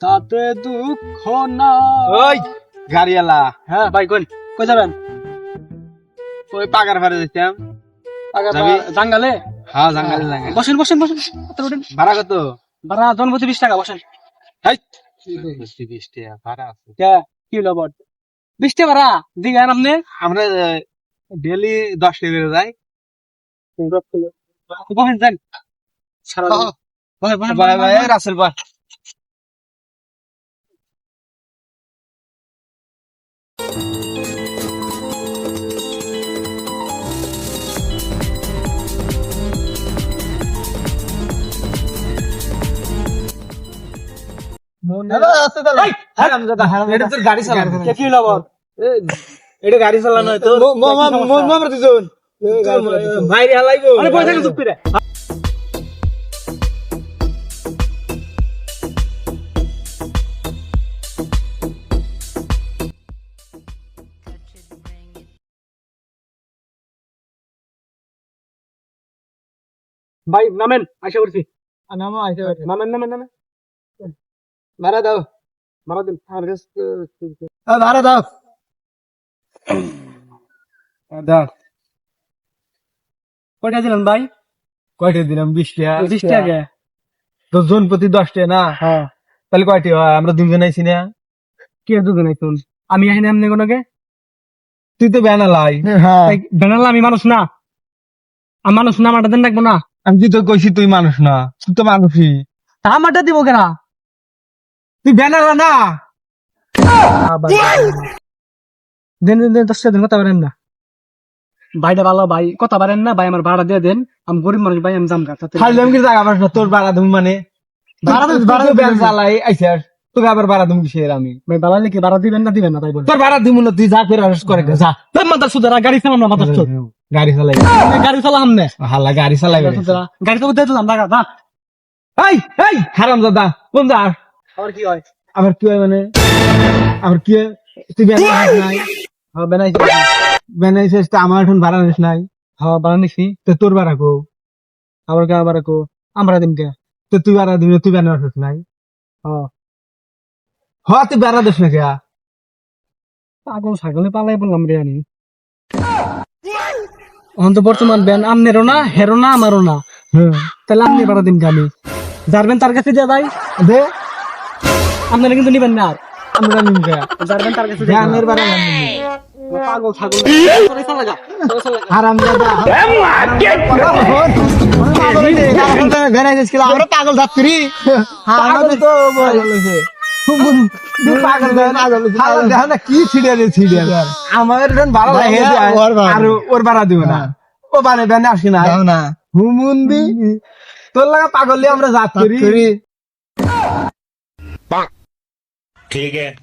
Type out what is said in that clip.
তাতে দুঃখ না। ওই গাড়িওয়ালা। হ্যাঁ। ভাই কোন? কই যাবেন? ওই পাকার ফারে যেতাম? বা- জাঙ্গালে? হ্যাঁ জাঙ্গালে জাঙ্গালে। বসেন বসেন বসেন। ভাড়া কত? ভাড়া জনপতি বিশ টাকা বসেন। হাই! বৃষ্টি বৃষ্টি ভাড়া আছে। কে? কি হলো বট বিশ টাকা ভাড়া? দিঘান আপনি? আমরা ডেলি দশ টাকা করে যাই। বসেন যান। সারা বসেন, বাই বসেন। রাসেল বাই এটা গাড়ি চালানো। চালানো। বাইরে হালাইবো। আরে চুপ করে ভাই নামেন আশা করছি। নামো আইসা নামেন নামেন নামেন। দাও মারা দিন দাও দাও কয়টা দিলেন ভাই? কয়টা দিলাম? বিশ টাকা বিশ টাকা তো জন প্রতি দশ টাকা না? হ্যাঁ। তাহলে কয়টি হয়? আমরা দুজন আইছি না। কে দুজন আইতুন আমি আহিনি এমনি কোনকে তুই তো বেনালাই হ্যাঁ। বেনাল আমি মানুষ না। আমি মানুষ না আমারটা দেন রাখব না। আমি তুই তো কইছি তুই মানুষ না। তুই তো মানুষই। তা আমারটা দিব কেনা? তুই বেনালা না। দেন দেন দেন দশ দিন কথা পারেন না। ভাইটা ভালো ভাই কথা পারেন না ভাই আমার ভাড়া দিয়ে দেন। আমি গরিব মানুষ ভাই আমি জাম গা তাতে খালি আমি জায়গা পাস না তোর ভাড়া তুমি মানে। ভাড়া ভাড়া তো দিবি। বেন তোকে আবার ভাড়া তুমি কিসের আমি? ভাই ভাড়া লিখে ভাড়া দিবেন না দিবেন না তাই বলে। তোর ভাড়া দিব না তুই যা করে আরেস্ট করে যা। তোর মাথা সুদারা গাড়ি চালাম না মাথা সুদ। গাড়ি চালাই। গাড়ি চালাম না। হাল্লা গাড়ি চালাই। গাড়ি তো দিয়ে দিলাম না না এই এই হারাম দাদা কোন যা আর কি হয়? আবার কি হয় মানে? আবার কি তুই নাই। হ্যাঁ বেনাই বেনাইছিস তো আমার এখন ভাড়া নিস নাই। হ্যাঁ ভাড়া নিছি তো তোর ভাড়া কো? আবার আবার কো? আমরা দিন কে? তো তুই ভাড়া দিবি তুই বেনাইছিস নাই। হ্যাঁ। হ তুই বেড়া দিস না কে? পাগল ছাগলে পালাই বললাম রে আমি। এখন তো বর্তমান ব্যান আমনেরও না হেরো না আমারও না। হ্যাঁ। তাহলে আপনি ভাড়া দিন আমি? যারবেন তার কাছে দিয়ে ভাই। দে। আপনারা কিন্তু নিবেন না আর। আমরা নিম কে যারবেন তার কাছে জ্ঞানের ভাড়া নিম পাগল ছাগল। হারাম দাদা বেনাইছিস কিলা আমরা পাগল যাত্রী। পাগল তো বলেছে পাগল পাগল দেখা না কি ছিড়ে ছিড়ে আমার এখন ভালো লাগে আর ওর ভাড়া দিব না। ও বানে বেনে আসি না। না। হুমুন্দি। তোর লাগা পাগল আমরা যাত্রী। ठीक है।